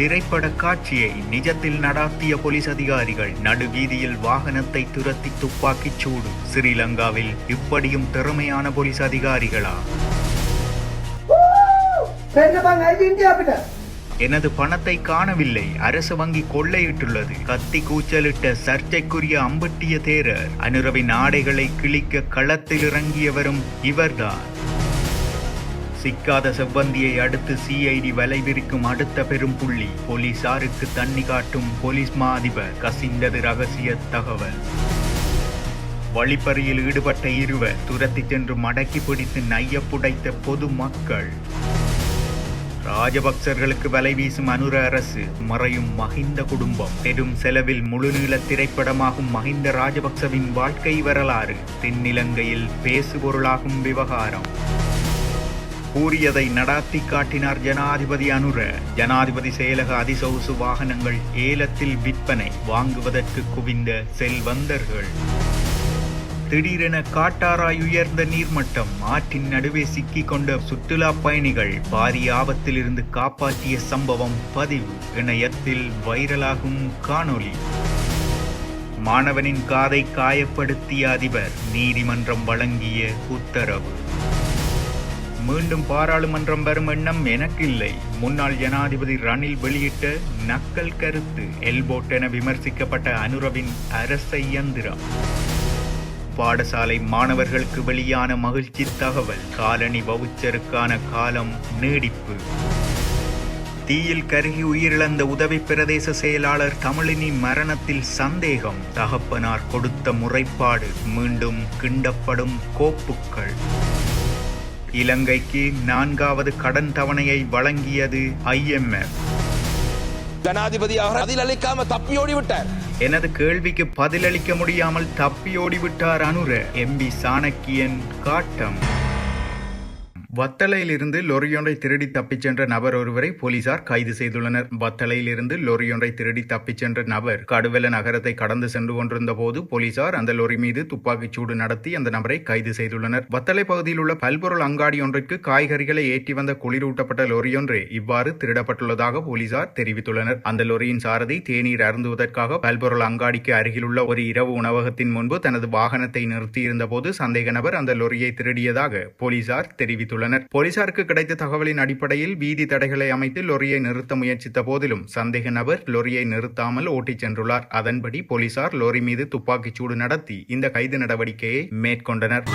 திரைப்பட காட்சியை நிஜத்தில் நடாத்திய போலீஸ் அதிகாரிகள் நடுவீதியில் வாகனத்தை துரத்தி துப்பாக்கிச் சூடு. ஸ்ரீலங்காவில் இப்படியும் திறமையான போலீஸ் அதிகாரிகளா? எனது பணத்தை காணவில்லை. அரசு வங்கி கொள்ளையிட்டுள்ளது. கத்தி கூச்சலிட்ட சர்ச்சைக்குரிய அம்பட்டிய தேரர். அனுரவின் ஆடைகளை கிழிக்க களத்தில் இறங்கியவரும் இவர்தான். சிக்காத செவ்வந்தியை அடுத்து சிஐடி வலைவிரிக்கும் அடுத்த பெரும் புள்ளி. போலீசாருக்கு தண்ணி காட்டும் போலீஸ் மா அதிபர் கசிந்தது ரகசிய தகவல். வழிப்பறியில் ஈடுபட்ட இருவர் துரத்தி சென்று மடக்கி பிடித்து நைய புடைத்த பொது மக்கள். ராஜபக்சர்களுக்கு வலை வீசும் அனுர அரசு மறையும் மஹிந்த குடும்பம். பெரும் செலவில் முழுநீள திரைப்படமாகும் மஹிந்த ராஜபக்சவின் வாழ்க்கை வரலாறு. தென்னிலங்கையில் பேசுபொருளாகும் விவகாரம். கூறியதை நடாத்தி காட்டினார் ஜனாதிபதி அனுர. ஜனாதிபதி செயலக அதிசொகுசு வாகனங்கள் ஏலத்தில் விற்பனை வாங்குவதற்கு குவிந்த செல்வந்தர்கள். திடீரென காட்டாராய் உயர்ந்த நீர்மட்டம் ஆற்றின் நடுவே சிக்கிக் கொண்ட சுற்றுலா பயணிகள் பாரிய ஆபத்திலிருந்து காப்பாற்றிய சம்பவம் பதிவு இணையத்தில் வைரலாகும் காணொளி. மாணவனின் காதை காயப்படுத்திய அதிபர் நீதிமன்றம் வழங்கிய உத்தரவு. மீண்டும் பாராளுமன்றம் வரும் எண்ணம் எனக்கில்லை. முன்னாள் ஜனாதிபதி ரணில் வெளியிட்ட நக்கல் கருத்து எல்போட் என விமர்சிக்கப்பட்ட அனுரவின் அரச இயந்திரம் பாடசாலை மாணவர்களுக்கு வெளியான மகிழ்ச்சி தகவல் காலனி வவுச்சருக்கான காலம் நீடிப்பு. தீயில் கருகி உயிரிழந்த உதவி பிரதேச செயலாளர் தமிழினி மரணத்தில் சந்தேகம் தகப்பனார் கொடுத்த முறைப்பாடு மீண்டும் கிண்டப்படும் கோப்புக்கள். இலங்கைக்கு நான்காவது கடன் தவணையை வழங்கியது ஐஎம்எஃப். ஜனாதிபதியாக பதில் அளிக்காம தப்பியோடி விட்டார் எனது கேள்விக்கு பதிலளிக்க முடியாமல் தப்பியோடி விட்டார் அனுர. எம்பி சாணக்கியன் காட்டம். வத்தலையிலிருந்து லொரியொன்றை திருடி தப்பிச் சென்ற நபர் ஒருவரை போலீசார் கைது செய்துள்ளனர். வத்தலையிலிருந்து லொரியொன்றை திருடி தப்பிச் சென்ற நபர் கடுவெல நகரத்தை கடந்து சென்று கொண்டிருந்த போது போலீசார் அந்த லொரி மீது துப்பாக்கிச் சூடு நடத்தி அந்த நபரை கைது செய்துள்ளனர். வத்தலை பகுதியில் உள்ள பல்பொருள் அங்காடி ஒன்றிற்கு காய்கறிகளை ஏற்றி வந்த குளிரூட்டப்பட்ட லொரியொன்றே இவ்வாறு திருடப்பட்டுள்ளதாக போலீசார் தெரிவித்துள்ளனர். அந்த லொரியின் சாரதி தேநீர் அருந்துவதற்காக பல்பொருள் அங்காடிக்கு அருகிலுள்ள ஒரு இரவு உணவகத்தின் முன்பு தனது வாகனத்தை நிறுத்தியிருந்த போது சந்தேக நபர் அந்த லொரியை திருடியதாக போலீசார் தெரிவித்துள்ளனர். போலீசாருக்கு கிடைத்த தகவலின் அடிப்படையில் வீதி தடைகளை அமைத்து லொரியை நிறுத்த முயற்சித்த போதிலும் சந்தேக நபர் லொரியை நிறுத்தாமல் ஓட்டிச் சென்றுள்ளார். அதன்படி போலீசார் லொரி மீது துப்பாக்கிச்சூடு நடத்தி இந்த கைது நடவடிக்கையை மேற்கொண்டனர்.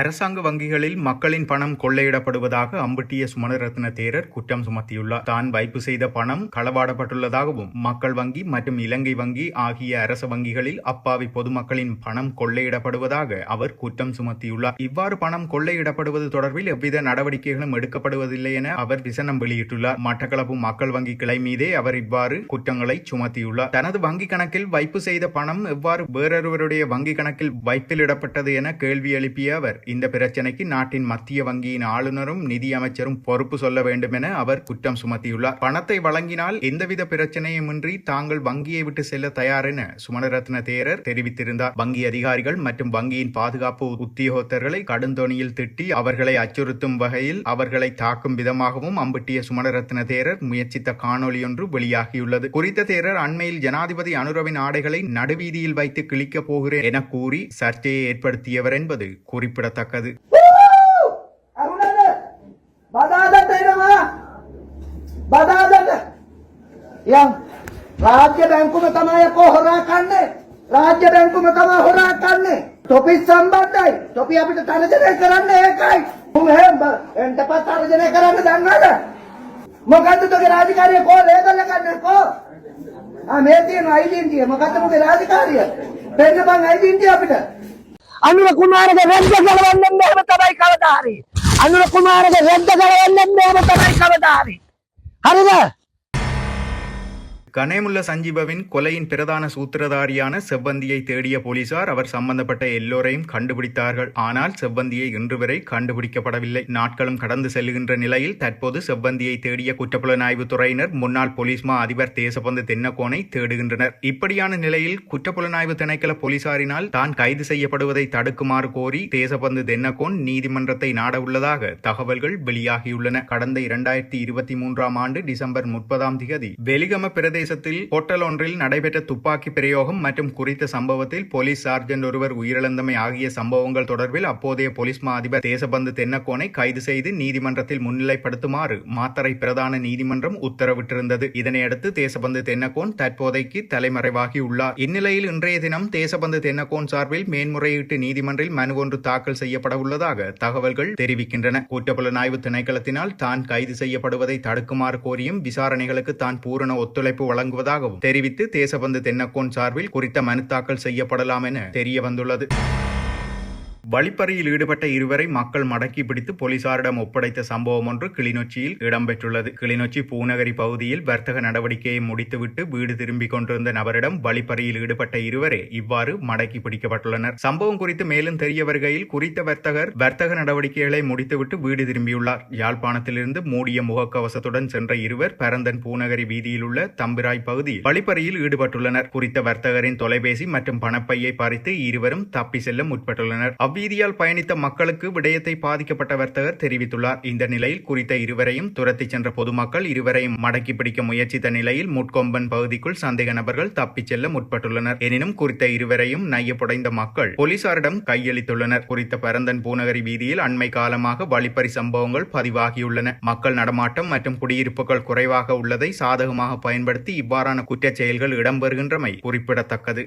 அரசாங்க வங்கிகளில் மக்களின் பணம் கொள்ளையிடப்படுவதாக அம்பட்டிய சுமணரத்ன தேரர் குற்றம் சுமத்தியுள்ளார். தான் வைப்பு செய்த பணம் களவாடப்பட்டுள்ளதாகவும் மக்கள் வங்கி மற்றும் இலங்கை வங்கி ஆகிய அரச வங்கிகளில் அப்பாவி பொதுமக்களின் பணம் கொள்ளையிடப்படுவதாக அவர் குற்றம் சுமத்தியுள்ளார். இவ்வாறு பணம் கொள்ளையிடப்படுவது தொடர்பில் எவ்வித நடவடிக்கைகளும் எடுக்கப்படுவதில்லை என அவர் விசனம் வெளியிட்டுள்ளார். மட்டக்களப்பு மக்கள் வங்கி கிளை மீதே அவர் இவ்வாறு குற்றங்களை சுமத்தியுள்ளார். தனது வங்கி கணக்கில் வைப்பு செய்த பணம் எவ்வாறு வேறொருவருடைய வங்கி கணக்கில் வைப்பிலிடப்பட்டது என கேள்வி எழுப்பிய அவர் இந்த பிரச்சனைக்கு நாட்டின் மத்திய வங்கியின் ஆளுநரும் நிதி அமைச்சரும் பொறுப்பு சொல்ல வேண்டும் என அவர் குற்றம் சுமத்தியுள்ளார். பணத்தை வழங்கினால் எந்தவித பிரச்சனையுமின்றி தாங்கள் வங்கியை விட்டு செல்ல தயார் என சுமணரத்ன தேரர் தெரிவித்திருந்தார். வங்கி அதிகாரிகள் மற்றும் வங்கியின் பாதுகாப்பு உத்தியோகத்தர்களை கடுந்தொனியில் திட்டி அவர்களை அச்சுறுத்தும் வகையில் அவர்களை தாக்கும் விதமாகவும் அம்பட்டிய சுமணரத்ன தேரர் முயற்சித்த காணொளியொன்று வெளியாகியுள்ளது. குறித்த தேரர் அண்மையில் ஜனாதிபதி அனுரவின் ஆடைகளை நடுவீதியில் வைத்து கிழிக்கப் போகிறேன் என கூறி சர்ச்சையை ஏற்படுத்தியவர் என்பது குறிப்பிடத்தக்கது. අරුණද බදාදට එනවා බදාදට යම් රාජ්‍ය බැංකුම තමයි කෝ හොරා කන්නේ රාජ්‍ය බැංකුම තමයි හොරා කන්නේ තොපි සම්බන්ධයි තොපි අපිට තර්ජනය කරන්න ඒකයි උන් එහෙම එන්ටපත් තර්ජනය කරන්න දන්නවද මොකද්ද තෝගේ රාජකාරිය කෝ ලේබල් එකන්නේ කෝ ආ මේ තියෙන අයිඩෙන්ටිය මොකද්ද මොකේ රාජකාරිය පෙන්නපන් අයිඩෙන්ටිය අපිට ಅನುರ ಕುಮಾರದ ರಂಧಗಳವನ್ನೆಮ್ಮೆ ಹೆಮತವೈ ಕವದಾರಿ ಅನುರ ಕುಮಾರದ ರಂಧಗಳವನ್ನೆಮ್ಮೆ ಹೆಮತವೈ ಕವದಾರಿ ಹರಿದ கனேமுல்ல சஞ்சீபவின் கொலையின் பிரதான சூத்திரதாரியான செவ்வந்தியை தேடிய போலீசார் அவர் சம்பந்தப்பட்ட எல்லோரையும் கண்டுபிடித்தார்கள். ஆனால் செவ்வந்தியை இன்று வரை கண்டுபிடிக்கப்படவில்லை. நாட்களும் கடந்து செல்லுகின்ற நிலையில் தற்போது செவ்வந்தியை தேடிய குற்றப்புலனாய்வு துறையினர் முன்னாள் போலீஸ் மா அதிபர் தேசபந்து தென்னகோனை தேடுகின்றனர். இப்படியான நிலையில் குற்றப்புலனாய்வு திணைக்கள போலீசாரினால் தான் கைது செய்யப்படுவதை தடுக்குமாறு கோரி தேசபந்து தென்னகோன் நீதிமன்றத்தை நாட உள்ளதாக தகவல்கள் வெளியாகியுள்ளன. கடந்த இரண்டாயிரத்தி இருபத்தி மூன்றாம் ஆண்டு டிசம்பர் முப்பதாம் திகதி வெலிகம பிரதேசத்தில் ஹோட்டல் ஒன்றில் நடைபெற்ற துப்பாக்கி பிரயோகம் மற்றும் குறித்த சம்பவத்தில் போலீஸ் சார்ஜென்ட் ஒருவர் உயிரிழந்தமை ஆகிய சம்பவங்கள் தொடர்பில் அப்போதைய போலீஸ் மா அதிபர் தேசபந்து தென்னக்கோனை கைது செய்து நீதிமன்றத்தில் முன்னிலைப்படுத்துமாறு மாத்தரை பிரதான நீதிமன்றம் உத்தரவிட்டிருந்தது. இதனையடுத்து தேசபந்து தென்னக்கோன் தற்போதைக்கு தலைமறைவாகி உள்ளார். இந்நிலையில் இன்றைய தினம் தேசபந்து தென்னக்கோன் சார்பில் மேன்முறையீட்டு நீதிமன்றில் மனு ஒன்று தாக்கல் செய்யப்பட உள்ளதாக தகவல்கள் தெரிவிக்கின்றன. குற்றப்புலனாய்வு திணைக்களத்தினால் தான் கைது செய்யப்படுவதை தடுக்குமாறு கோரியும் விசாரணைகளுக்கு தான் பூரண ஒத்துழைப்பு வழங்குவதாகவும் தெரிவித்து தேசபந்து தென்னக்கோன் சார்பில் குறித்த மனு தாக்கல் செய்யப்படலாம் என தெரிய வந்துள்ளது வழிப்பறியில் ஈடுபட்ட இருவரை மக்கள் மடக்கி பிடித்து போலீசாரிடம் ஒப்படைத்த சம்பவம் ஒன்று கிளிநொச்சியில் இடம்பெற்றுள்ளது. கிளிநொச்சி பூநகரி பகுதியில் வர்த்தக நடவடிக்கையை முடித்துவிட்டு வீடு திரும்பிக் கொண்டிருந்த நபரிடம் வழிப்பறியில் ஈடுபட்ட இருவரே இவ்வாறு மடக்கி பிடிக்கப்பட்டுள்ளனர். சம்பவம் குறித்து மேலும் தெரிய வருகையில் குறித்த வர்த்தகர் வர்த்தக நடவடிக்கைகளை முடித்துவிட்டு வீடு திரும்பியுள்ளார். யாழ்ப்பாணத்திலிருந்து மூடிய முகக்கவசத்துடன் சென்ற இருவர் பரந்தன் பூநகரி வீதியில் உள்ள தம்பிராய் பகுதி வழிப்பறியில் ஈடுபட்டுள்ளனர். குறித்த வர்த்தகரின் தொலைபேசி மற்றும் பணப்பையை பறித்து இருவரும் தப்பி செல்ல முற்பட்டுள்ளனர். அவ்வீதியால் பயணித்த மக்களுக்கு விடயத்தை பாதிக்கப்பட்ட வர்த்தகர் தெரிவித்துள்ளார். இந்த நிலையில் குறித்த இருவரையும் துரத்தி சென்ற பொதுமக்கள் இருவரையும் மடக்கி பிடிக்க முயற்சித்த நிலையில் முட்கொம்பன் பகுதிக்குள் சந்தேக நபர்கள் தப்பிச் செல்ல முற்பட்டுள்ளனர். எனினும் குறித்த இருவரையும் நையப்புடைந்த மக்கள் போலீசாரிடம் கையளித்துள்ளனர். குறித்த பரந்தன் பூநகரி வீதியில் அண்மை காலமாக வழிப்பறி சம்பவங்கள் பதிவாகியுள்ளன. மக்கள் நடமாட்டம் மற்றும் குடியிருப்புகள் குறைவாக உள்ளதை சாதகமாக பயன்படுத்தி இவ்வாறான குற்றச் செயல்கள் இடம்பெறுகின்றமை குறிப்பிடத்தக்கது.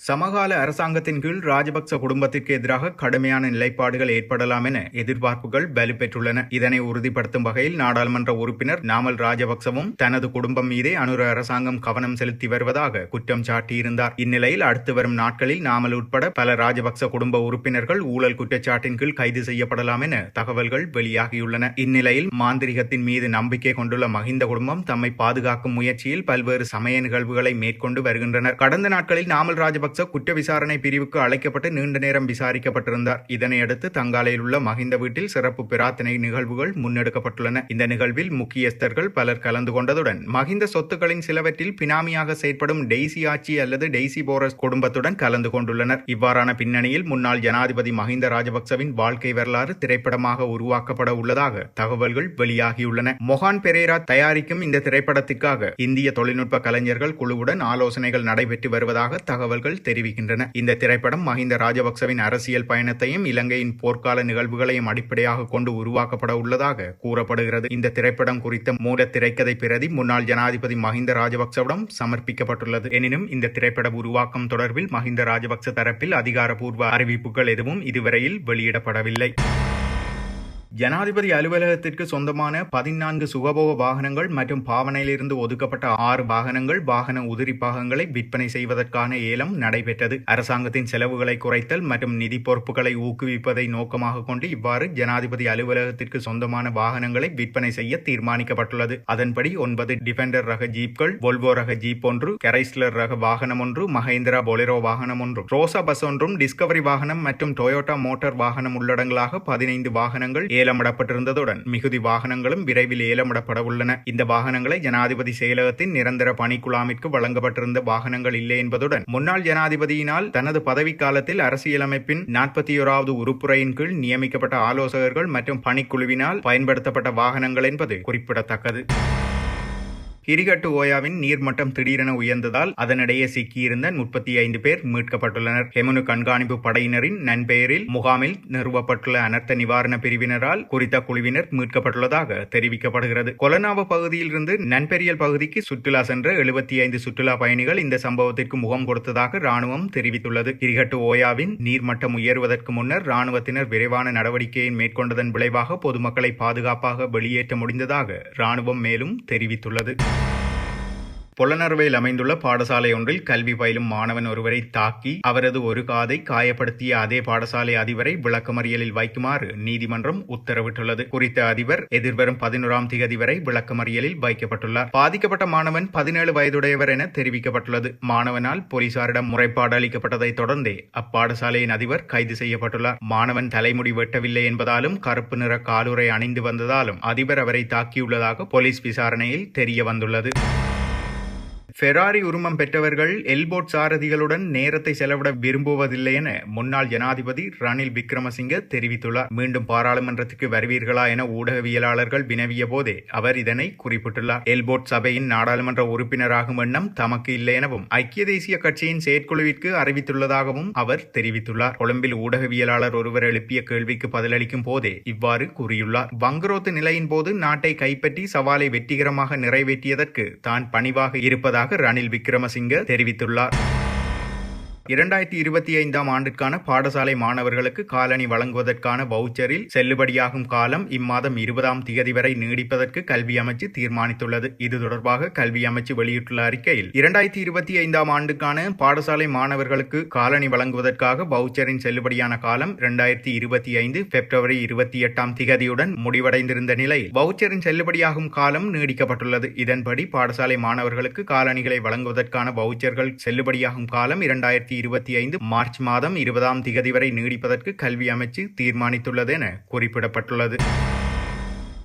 சமகால அரசாங்கத்தின் கீழ் ராஜபக்ச குடும்பத்திற்கு எதிராக கடுமையான நிலைப்பாடுகள் ஏற்படலாம் என எதிர்பார்ப்புகள் வலுப்பெற்றுள்ளன இதனை உறுதிப்படுத்தும் வகையில் நாடாளுமன்ற உறுப்பினர் நாமல் ராஜபக்சவும் தனது குடும்பம் மீதே அனுர அரசாங்கம் கவனம் செலுத்தி வருவதாக குற்றம் சாட்டியிருந்தார். இந்நிலையில் அடுத்து வரும் நாட்களில் நாமல் உட்பட பல ராஜபக்ச குடும்ப உறுப்பினர்கள் ஊழல் குற்றச்சாட்டின் கீழ் கைது செய்யப்படலாம் என தகவல்கள் வெளியாகியுள்ளன. இந்நிலையில் மாந்திரிகத்தின் மீது நம்பிக்கை கொண்டுள்ள மஹிந்த குடும்பம் தம்மை பாதுகாக்கும் முயற்சியில் பல்வேறு சமய நிகழ்வுகளை மேற்கொண்டு வருகின்றனர். கடந்த நாட்களில் நாமல் ராஜபக்ச ராஜபக்ச குற்ற விசாரணை பிரிவுக்கு அழைக்கப்பட்டு நீண்ட நேரம் விசாரிக்கப்பட்டிருந்தார். இதனையடுத்து தங்காலையில் உள்ள மஹிந்த வீட்டில் சிறப்பு பிரார்த்தனை நிகழ்வுகள் முன்னெடுக்கப்பட்டுள்ளன. இந்த நிகழ்வில் முக்கியஸ்தர்கள் பலர் கலந்து கொண்டதுடன் மஹிந்த சொத்துக்களின் சிலவற்றில் பினாமியாக செயற்படும் டெய்சி ஆட்சி அல்லது டெய்சி போரஸ் குடும்பத்துடன் கலந்து கொண்டுள்ளனர். இவ்வாறான பின்னணியில் முன்னாள் ஜனாதிபதி மஹிந்த ராஜபக்சவின் வாழ்க்கை வரலாறு திரைப்படமாக உருவாக்கப்பட உள்ளதாக தகவல்கள் வெளியாகியுள்ளன. மொஹான் பெரேரா தயாரிக்கும் இந்த திரைப்படத்திற்காக இந்திய தொழில்நுட்ப கலைஞர்கள் குழுவுடன் ஆலோசனைகள் நடைபெற்று வருவதாக தகவல்கள் தெரிவிக்கின்றன. இந்த திரைப்படம் மஹிந்த ராஜபக்சவின் அரசியல் பயணத்தையும் இலங்கையின் போர்க்கால நிகழ்வுகளையும் அடிப்படையாக கொண்டு உருவாக்கப்பட உள்ளதாக கூறப்படுகிறது. இந்த திரைப்படம் குறித்த மூல திரைக்கதை பிரதி முன்னாள் ஜனாதிபதி மஹிந்த ராஜபக்சவிடம் சமர்ப்பிக்கப்பட்டுள்ளது. எனினும் இந்த திரைப்பட உருவாக்கம் தொடர்பில் மஹிந்த ராஜபக்ச தரப்பில் அதிகாரப்பூர்வ அறிவிப்புகள் எதுவும் இதுவரையில் வெளியிடப்படவில்லை. ஜனாதிபதி அலுவலகத்திற்கு சொந்தமான பதினான்கு சுகபோக வாகனங்கள் மற்றும் பாவனையிலிருந்து ஒதுக்கப்பட்ட ஆறு வாகனங்கள் வாகன உதிரி பாகங்களை விற்பனை செய்வதற்கான ஏலம் நடைபெற்றது. அரசாங்கத்தின் செலவுகளை குறைத்தல் மற்றும் நிதி பொறுப்புகளை ஊக்குவிப்பதை நோக்கமாக கொண்டு இவ்வாறு ஜனாதிபதி அலுவலகத்திற்கு சொந்தமான வாகனங்களை விற்பனை செய்ய தீர்மானிக்கப்பட்டுள்ளது. அதன்படி ஒன்பது டிஃபெண்டர் ரக ஜீப்கள் வோல்வோ ரக ஜீப் ஒன்று கரைஸ்லர் ரக வாகனம் ஒன்று மஹேந்திரா பொலெரோ வாகனம் ஒன்று. ரோசா பஸ் ஒன்றும் டிஸ்கவரி வாகனம் மற்றும் டொயோட்டா மோட்டார் வாகனம் உள்ளடங்களாக பதினைந்து வாகனங்கள் ஏலமிடப்பட்டிருந்ததுடன் மிகுதி வாகனங்களும் விரைவில் ஏலமிடப்பட உள்ளன இந்த வாகனங்களை ஜனாதிபதி செயலகத்தின் நிரந்தர பணிக்குழாமிற்கு வழங்கப்பட்டிருந்த வாகனங்கள் இல்லை என்பதுடன் முன்னாள் ஜனாதிபதியினால் தனது பதவிக்காலத்தில் அரசியலமைப்பின் நாற்பத்தி ஓராவது உறுப்புரையின் கீழ் நியமிக்கப்பட்ட ஆலோசகர்கள் மற்றும் பணிக்குழுவினால் பயன்படுத்தப்பட்ட வாகனங்கள் என்பது குறிப்பிடத்தக்கது. கிரிகட்டு ஓயாவின் நீர்மட்டம் திடீரென உயர்ந்ததால் அதனிடையே சிக்கியிருந்த முப்பத்தி ஐந்து பேர் மீட்கப்பட்டுள்ளனர். ஹெமனு கண்காணிப்பு படையினரின் நன்பெயரில் முகாமில் நிறுவப்பட்டுள்ள அனர்த்த நிவாரண பிரிவினரால் குறித்த குழுவினர் மீட்கப்பட்டுள்ளதாக தெரிவிக்கப்படுகிறது. கொலனாவ பகுதியிலிருந்து நன்பெரியல் பகுதிக்கு சுற்றுலா சென்ற எழுபத்தி ஐந்து சுற்றுலா பயணிகள் இந்த சம்பவத்திற்கு முகம் கொடுத்ததாக ராணுவம் தெரிவித்துள்ளது. கிரிகட்டு ஓயாவின் நீர்மட்டம் உயர்வதற்கு முன்னர் ராணுவத்தினர் விரைவான நடவடிக்கையை மேற்கொண்டதன் விளைவாக பொதுமக்களை பாதுகாப்பாக வெளியேற்ற முடிந்ததாக ராணுவம் மேலும் தெரிவித்துள்ளது. பொலனறுவையில் அமைந்துள்ள பாடசாலை ஒன்றில் கல்வி பயிலும் மாணவன் ஒருவரை தாக்கி அவரது ஒரு காதை காயப்படுத்திய அதே பாடசாலை அதிபரை விளக்கமறியலில் வைக்குமாறு நீதிமன்றம் உத்தரவிட்டுள்ளது. குறித்த அதிபர் எதிர்வரும் பதினோராம் திகதி வரை விளக்கமறியலில் வைக்கப்பட்டுள்ளார். பாதிக்கப்பட்ட மாணவன் பதினேழு வயதுடையவர் என தெரிவிக்கப்பட்டுள்ளது. மாணவனால் போலீசாரிடம் முறைப்பாடு அளிக்கப்பட்டதை தொடர்ந்தே அப்பாடசாலையின் அதிபர் கைது செய்யப்பட்டுள்ளார். மாணவன் தலைமுடி வெட்டவில்லை என்பதாலும் கருப்பு நிற காலுறை அணிந்து வந்ததாலும் அதிபர் அவரை தாக்கியுள்ளதாக போலீஸ் விசாரணையில் தெரிய வந்துள்ளது ஃபெராரி உரிமம் பெற்றவர்கள் எல்போட் சாரதிகளுடன் நேரத்தை செலவிட விரும்புவதில்லை என முன்னாள் ஜனாதிபதி ரணில் விக்ரமசிங்க தெரிவித்துள்ளார். மீண்டும் பாராளுமன்றத்துக்கு வருவீர்களா என ஊடகவியலாளர்கள் வினவிய போதே அவர் இதனை குறிப்பிட்டுள்ளார். எல்போட் சபையின் நாடாளுமன்ற உறுப்பினராகும் எண்ணம் தமக்கு இல்லை எனவும் ஐக்கிய தேசிய கட்சியின் செயற்குழுவிற்கு அறிவித்துள்ளதாகவும் அவர் தெரிவித்துள்ளார். கொழும்பில் ஊடகவியலாளர் ஒருவர் எழுப்பிய கேள்விக்கு பதிலளிக்கும் போதே இவ்வாறு கூறியுள்ளார். வங்குரோத்து நிலையின் போது நாட்டை கைப்பற்றி சவாலை வெற்றிகரமாக நிறைவேற்றியதற்கு தான் பணிவாக இருப்பதாக ரணில் விக்ரமசிங்க தெரிவித்துள்ளார். இரண்டாயிரத்தி இருபத்தி ஐந்தாம் ஆண்டிற்கான பாடசாலை மாணவர்களுக்கு காலணி வழங்குவதற்கான வவுச்சரில் செல்லுபடியாகும் காலம் இம்மாதம் இருபதாம் திகதி வரை நீடிப்பதற்கு கல்வி அமைச்சு தீர்மானித்துள்ளது. இது தொடர்பாக கல்வி அமைச்சு வெளியிட்டுள்ள அறிக்கையில் இரண்டாயிரத்தி இருபத்தி ஐந்தாம் ஆண்டுக்கான பாடசாலை மாணவர்களுக்கு காலணி வழங்குவதற்காக வவுச்சரின் செல்லுபடியான காலம் இரண்டாயிரத்தி இருபத்தி ஐந்து பிப்ரவரி இருபத்தி எட்டாம் திகதியுடன் முடிவடைந்திருந்த நிலையில் வவுச்சரின் செல்லுபடியாகும் காலம் நீடிக்கப்பட்டுள்ளது. இதன்படி பாடசாலை மாணவர்களுக்கு காலணிகளை வழங்குவதற்கான வவுச்சர்கள் செல்லுபடியாகும் காலம் இரண்டாயிரத்தி இருபத்தி ஐந்து மார்ச் மாதம் இருபதாம் திகதி வரை நீடிப்பதற்கு கல்வி அமைச்சு தீர்மானித்துள்ளது என குறிப்பிடப்பட்டுள்ளது.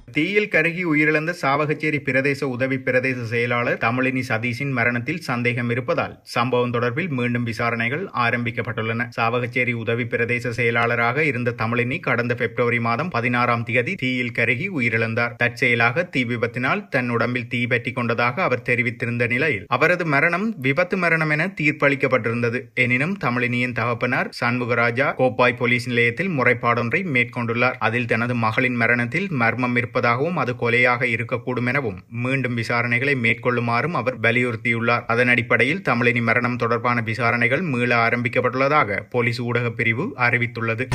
தீயில் கருகி உயிரிழந்த சாவகச்சேரி பிரதேச உதவி பிரதேச செயலாளர் தமிழினி சதீஷின் மரணத்தில் சந்தேகம் இருப்பதால் சம்பவம் தொடர்பில் மீண்டும் விசாரணைகள் ஆரம்பிக்கப்பட்டுள்ளன. சாவகச்சேரி உதவி பிரதேச செயலாளராக இருந்த தமிழினி கடந்த பிப்ரவரி மாதம் பதினாறாம் தேதி தீயில் கருகி உயிரிழந்தார். தற்செயலாக தீ விபத்தினால் தன் உடம்பில் தீ பற்றி கொண்டதாக அவர் தெரிவித்திருந்த நிலையில் அவரது மரணம் விபத்து மரணம் என தீர்ப்பளிக்கப்பட்டிருந்தது. எனினும் தமிழினியின் தகப்பனார் சண்முகராஜா கோப்பாய் போலீஸ் நிலையத்தில் முறைப்பாடொன்றை மேற்கொண்டுள்ளார். அதில் தனது மகளின் மரணத்தில் மர்மம் இருப்பதாகவும் அது கொலையாக இருக்கக்கூடும் எனவும் மீண்டும் விசாரணைகளை மேற்கொள்ளுமாறும் அவர் வலியுறுத்தியுள்ளார். அதன் அடிப்படையில் தமிழினி மரணம் தொடர்பான விசாரணைகள் மீள ஆரம்பிக்கப்பட்டுள்ளதாக போலீஸ் ஊடகப் பிரிவு அறிவித்துள்ளது.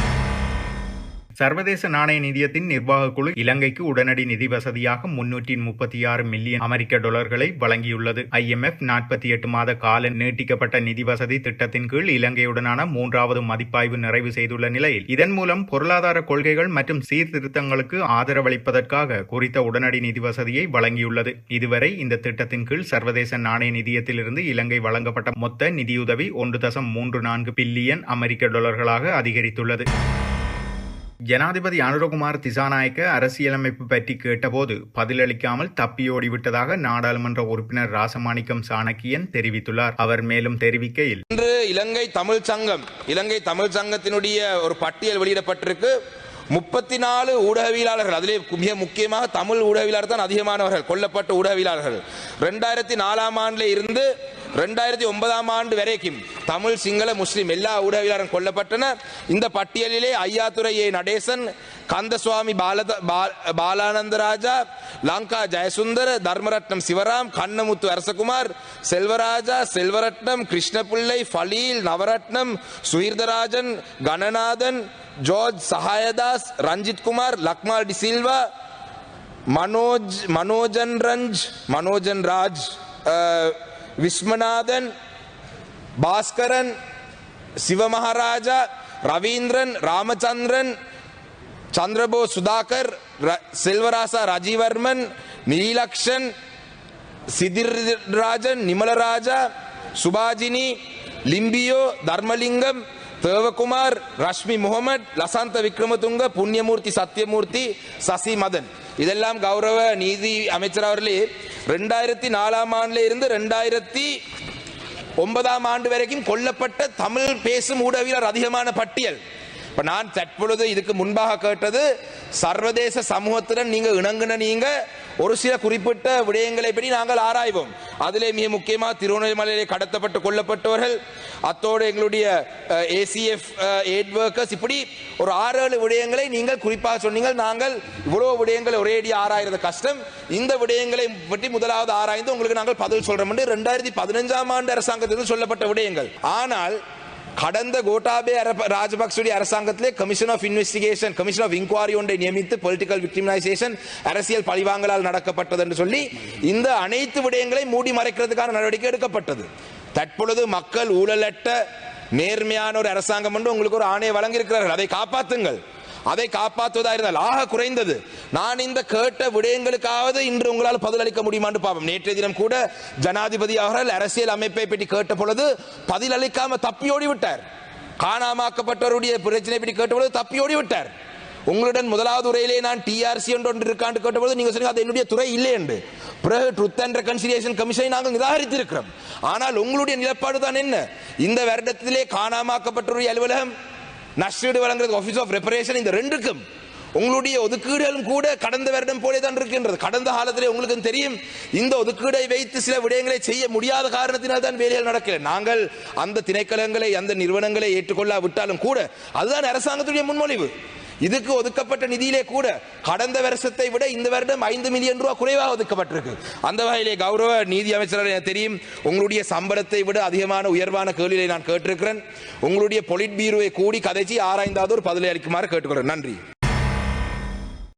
சர்வதேச நாணய நிதியத்தின் நிர்வாக குழு இலங்கைக்கு உடனடி நிதி வசதியாக முன்னூற்றி முப்பத்தி ஆறு மில்லியன் அமெரிக்க டாலர்களை வழங்கியுள்ளது. ஐஎம்எஃப் நாற்பத்தி எட்டு மாத கால நீட்டிக்கப்பட்ட நிதி வசதி திட்டத்தின் கீழ் இலங்கையுடனான மூன்றாவது மதிப்பாய்வு நிறைவு செய்துள்ள நிலையில் இதன் மூலம் பொருளாதார கொள்கைகள் மற்றும் சீர்திருத்தங்களுக்கு ஆதரவளிப்பதற்காக குறித்த உடனடி நிதி வசதியை வழங்கியுள்ளது. இதுவரை இந்த திட்டத்தின் கீழ் சர்வதேச நாணய நிதியத்திலிருந்து இலங்கை வழங்கப்பட்ட மொத்த நிதியுதவி ஒன்று தசம் மூன்று நான்கு பில்லியன் அமெரிக்க டாலர்களாக அதிகரித்துள்ளது. ஜனாதிபதி அனுரகுமார் திசாநாயக்க அரசியலமைப்பு பற்றி கேட்டபோது பதிலளிக்காமல் தப்பியோடிவிட்டதாக நாடாளுமன்ற உறுப்பினர் ராசமாணிக்கம் சாணக்கியன் தெரிவித்துள்ளார். அவர் மேலும் தெரிவிக்கையில் இன்று இலங்கை தமிழ் சங்கம் இலங்கை தமிழ் சங்கத்தினுடைய ஒரு பட்டியல் வெளியிடப்பட்டிருக்கு. முப்பத்தி நாலு ஊடகவியலாளர்கள் அதிலே மிக முக்கியமாக தமிழ் ஊடகவியலாளர் தான் அதிகமானவர்கள் கொல்லப்பட்ட ஊடகவியலாளர்கள். ரெண்டாயிரத்தி நாலாம் ஆண்டுல இருந்து ரெண்டாயிரத்தி ஒன்பதாம் ஆண்டு வரைக்கும் தமிழ் சிங்கள முஸ்லீம் எல்லா ஊடகவியலாளரும் கொல்லப்பட்டன இந்த பட்டியலிலே ஐயாத்துறை ஏ. நடேசன் கந்தசுவாமி பாலத பாலானந்தராஜா லங்கா ஜெயசுந்தர் தர்மரட்னம் சிவராம் கண்ணமுத்து அரசகுமார் செல்வராஜா செல்வரட்னம் கிருஷ்ணபிள்ளை ஃபலீல் நவரட்னம் சுஹீர்தராஜன் கணநாதன் ஜோர்ஜ் சஹாயதாஸ் ரஞ்சித் குமார் லக்மால் டி சில்வா மனோஜ் மனோஜன் ரஞ்ச் மனோஜன் ராஜ் விஸ்வநாதன் பாஸ்கரன் சிவமகாராஜா ரவீந்திரன் ராமச்சந்திரன் சந்திரபோ சுதாகர் ர- செல்வராசா ராஜீவர்மன் நீலக்ஷன் சிதிர்ராஜன் நிமலராஜா சுபாஜினி லிம்பியோ தர்மலிங்கம் தேவகுமார் ரஷ்மி முகமது லசாந்த விக்ரமதுங்க புண்ணியமூர்த்தி சத்யமூர்த்தி சசி மதன் இதெல்லாம் கௌரவ நீதி அமைச்சர் அவர்களே ரெண்டாயிரத்தி நாலாம் ஆண்டுல இருந்து ரெண்டாயிரத்தி ஒன்பதாம் ஆண்டு வரைக்கும் கொல்லப்பட்ட தமிழ் பேசும் ஊடகவியலர் அதிகமான பட்டியல். இப்போ நான் தற்பொழுது இதுக்கு முன்பாக கேட்டது சர்வதேச சமூகத்துடன் நீங்கள் இணங்குன நீங்கள் ஒரு சில குறிப்பிட்ட விடயங்களை பற்றி நாங்கள் ஆராய்வோம். அதிலே மிக முக்கியமாக திருவண்ணாமலையிலே கடத்தப்பட்டு கொல்லப்பட்டவர்கள் அத்தோடு எங்களுடைய ஏசிஎஃப் எய்ட் ஒர்க்கர்ஸ் இப்படி ஒரு ஆறு ஏழு விடயங்களை நீங்கள் குறிப்பாக சொன்னீங்கள். நாங்கள் இவ்வளோ விடயங்களை ஒரேடி ஆராயிறது கஷ்டம். இந்த விடயங்களை பற்றி முதலாவது ஆராய்ந்து உங்களுக்கு நாங்கள் பதில் சொல்கிறோம் ரெண்டாயிரத்தி பதினஞ்சாம் ஆண்டு அரசாங்கத்திலிருந்து சொல்லப்பட்ட விடயங்கள். ஆனால் கடந்த கோட்டாபே ராஜபக்சுடைய அரசாங்கத்திலே commission of investigation commission of inquiry ஒன்றை நியமித்து பொலிட்டிக்கல் விக்டிமைசேஷன் அரசியல் பழிவாங்கலால் நடக்கப்பட்டது என்று சொல்லி இந்த அனைத்து விடயங்களை மூடி மறைக்கிறதுக்கான நடவடிக்கை எடுக்கப்பட்டது. தற்பொழுது மக்கள் ஊழலற்ற நேர்மையான ஒரு அரசாங்கம் என்று உங்களுக்கு ஒரு ஆணையை வழங்கியிருக்கிறார்கள். அதை காப்பாற்றுங்கள் அதை காப்பாற்றுவதா இருந்தால் ஆக குறைந்தது. நான் இந்த கேட்ட விடயங்களுக்காவது இன்று உங்களால் பதிலளிக்க முடியுமான்னு பார்ப்போம் நேற்றைய தினம் கூட ஜனாதிபதி அவர்கள் அரசியல் அமைப்பை பற்றி கேட்ட பொழுது பதிலளிக்காம தப்பியோடி விட்டார். காணாமாக்கப்பட்டவருடைய பிரச்சனை பற்றி கேட்ட பொழுது தப்பியோடி விட்டார். உங்களுடன் முதலாவது உரையிலே நான் டிஆர்சி என்று ஒன்று இருக்கான்னு கேட்டபோது நீங்க சொன்னீங்க அது என்னுடைய துறை இல்லை என்று பிறகு ட்ருத் அண்ட் ரெகன்சிலியேஷன் கமிஷனை நாங்கள் நிராகரித்திருக்கிறோம். ஆனால் உங்களுடைய நிலப்பாடு தான் என்ன? இந்த வருடத்திலே காணாமாக்கப்பட்டவருடைய அலுவலகம் நஷ்டீடு வழங்குறது ஆஃபீஸ் ஆஃப் ரெப்பரேஷன் இந்த ரெண்டுக்கும் உங்களுடைய ஒதுக்கீடுகளும் கூட கடந்த வருடம் போலே தான் இருக்கின்றது. கடந்த காலத்திலே உங்களுக்கு தெரியும் இந்த ஒதுக்கீடை வைத்து சில விடயங்களை செய்ய முடியாத காரணத்தினால் தான் வேலைகள் நடக்கல. நாங்கள் அந்த திணைக்களங்களை அந்த நிறுவனங்களை ஏற்றுக்கொள்ளா விட்டாலும் கூட அதுதான் அரசாங்கத்துடைய முன்மொழிவு. இதுக்கு ஒதுக்கப்பட்ட நிதியிலே கூட கடந்த வருஷத்தை விட இந்த வருடம் ஐந்து மில்லியன் ரூபாய் குறைவாக ஒதுக்கப்பட்டிருக்கு. அந்த வகையிலே கௌரவ நீதி அமைச்சர் எனக்கு தெரியும் உங்களுடைய சம்பளத்தை விட அதிகமான உயர்வான கேள்வியை நான் கேட்டிருக்கிறேன். உங்களுடைய பொலிட் பீரோவை கூடி கதைச்சி ஆராய்ந்தாவது ஒரு பதிலை அளிக்குமாறு கேட்டுக்கிறேன் நன்றி.